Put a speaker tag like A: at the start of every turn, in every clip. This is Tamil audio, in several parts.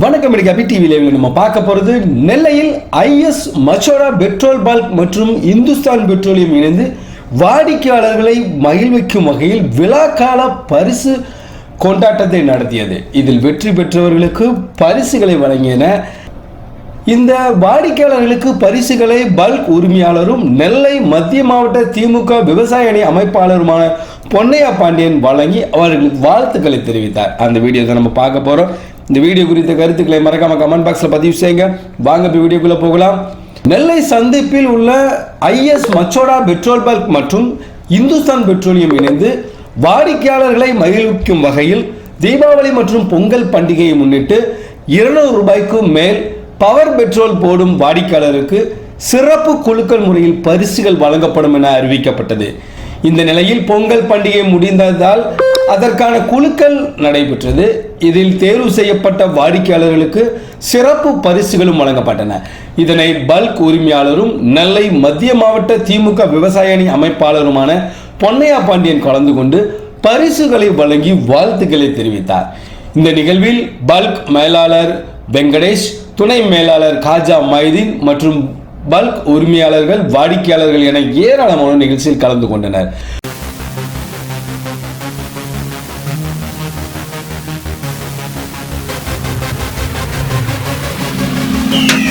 A: வணக்கம் கபி டிவியில் நம்ம பார்க்க போகிறது நெல்லையில் ஐஎஸ் மச்சோரா பெட்ரோல் பல்க் மற்றும் இந்துஸ்தான் பெட்ரோலியம் இணைந்து வாடிக்கையாளர்களை மகிழ்விக்கும் வகையில் விழாக்கால பரிசு கொண்டாட்டத்தை நடத்தியது. இதில் வெற்றி பெற்றவர்களுக்கு பரிசுகளை வழங்கின இந்த வாடிக்கையாளர்களுக்கு பரிசுகளை பல்க் உரிமையாளரும் நெல்லை மத்திய மாவட்ட திமுக விவசாய அணி அமைப்பாளருமான பொன்னையா பாண்டியன் வழங்கி அவர்களுக்கு வாழ்த்துக்களை தெரிவித்தார். அந்த வீடியோ தான் நம்ம பார்க்க போகிறோம் இந்த வீடியோ குறித்த கருத்துக்களை மறக்காம கமெண்ட் பாக்ஸ்ல பதிவு செய்யுங்க. வாங்க இப்போ வீடியோக்குள்ள போகலாம். நெல்லை சந்திப்பில் உள்ள ஐஎஸ் மச்சோடா பெட்ரோல் பல்க் மற்றும் இந்துஸ்தான் பெட்ரோலியம் இணைந்து வாடிக்கையாளர்களை மகிழ்விக்கும் வகையில் தீபாவளி மற்றும் பொங்கல் பண்டிகையை முன்னிட்டு இருநூறு ரூபாய்க்கும் மேல் பவர் பெட்ரோல் போடும் வாடிக்கையாளருக்கு சிறப்பு குழுக்கள் முறையில் பரிசுகள் வழங்கப்படும் என அறிவிக்கப்பட்டது. இந்த நிலையில் பொங்கல் பண்டிகை முடிந்ததால் அதற்கான குழுக்கள் நடைபெற்றது. இதில் தேர்வு செய்யப்பட்ட வாடிக்கையாளர்களுக்கு சிறப்பு பரிசுகளும் வழங்கப்பட்டன. இதனை பல்க் உரிமையாளரும் நெல்லை மத்திய மாவட்ட திமுக விவசாய அணி அமைப்பாளருமான பொன்னையா பாண்டியன் கலந்து கொண்டு பரிசுகளை வழங்கி வாழ்த்துக்களை தெரிவித்தார். இந்த நிகழ்வில் பல்க் மேலாளர் வெங்கடேஷ் துணை மேலாளர் காஜா மைதீன் மற்றும் பல்க் உரிமையாளர்கள் வாடிக்கையாளர்கள் என ஏராளமான நிகழ்ச்சியில் கலந்து கொண்டனர். Thank you.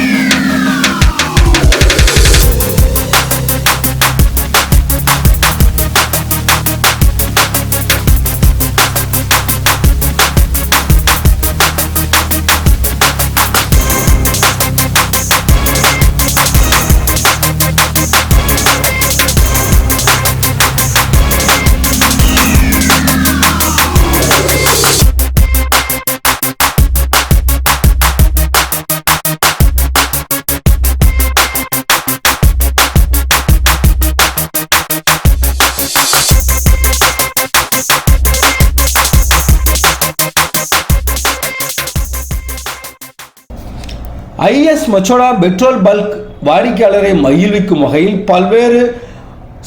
A: ஐஎஸ் மச்சோடா பெட்ரோல் பல்க் வாடிக்கையாளரை மகிழ்விக்கும் வகையில் பல்வேறு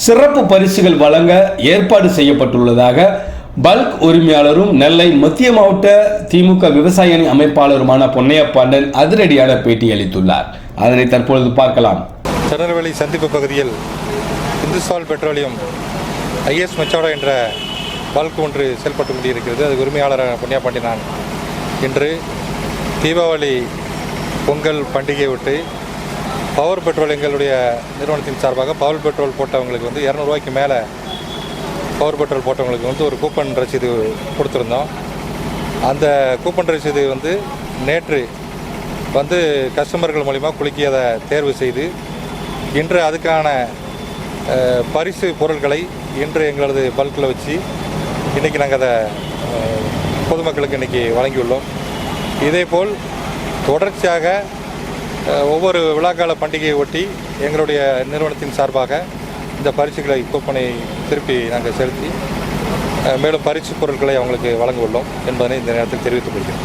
A: சிறப்பு பரிசுகள் வழங்க ஏற்பாடு செய்யப்பட்டுள்ளதாக பல்க் உரிமையாளரும் நெல்லை மத்திய மாவட்ட திமுக விவசாய அணி அமைப்பாளருமான பொன்னையா பாண்டன் அதிரடியான பேட்டி அளித்துள்ளார். அதனை தற்பொழுது பார்க்கலாம்.
B: திருநெல்வேலி சந்திப்பு பகுதியில் இந்துஸ்தால் பெட்ரோலியம் ஐஎஸ் மச்சோடா என்ற பல்க் ஒன்று செயல்பட்டு கொண்டிருக்கிறது. அது உரிமையாளரான பொன்னியா பாண்டி நான் இன்று தீபாவளி பொங்கல் பண்டிகையை விட்டு பவர் பெட்ரோல் எங்களுடைய நிறுவனத்தின் சார்பாக பவர் பெட்ரோல் போட்டவங்களுக்கு வந்து இரநூறுவாய்க்கு மேலே பவர் பெட்ரோல் போட்டவங்களுக்கு வந்து ஒரு கூப்பன் ரசீது கொடுத்துருந்தோம். அந்த கூப்பன் ரசீது வந்து நேற்று வந்து கஸ்டமர்கள் மூலிமா குலுக்கி அதை தேர்வு செய்து இன்று அதுக்கான பரிசு பொருட்களை இன்று எங்களது பல்கில் வச்சு இன்றைக்கி நாங்கள் அதை பொதுமக்களுக்கு இன்றைக்கி வழங்கியுள்ளோம். இதேபோல் தொடர்ச்சியாக ஒவ்வொரு விழாக்கால பண்டிகையை ஒட்டி எங்களுடைய நிறுவனத்தின் சார்பாக இந்த பரிசுகளை கூப்பனை திருப்பி நாங்கள் செலுத்தி மேலும் பரிசு பொருட்களை அவங்களுக்கு வழங்க உள்ளோம் என்பதனை இந்த நேரத்தில் தெரிவித்துக் கொள்கிறோம்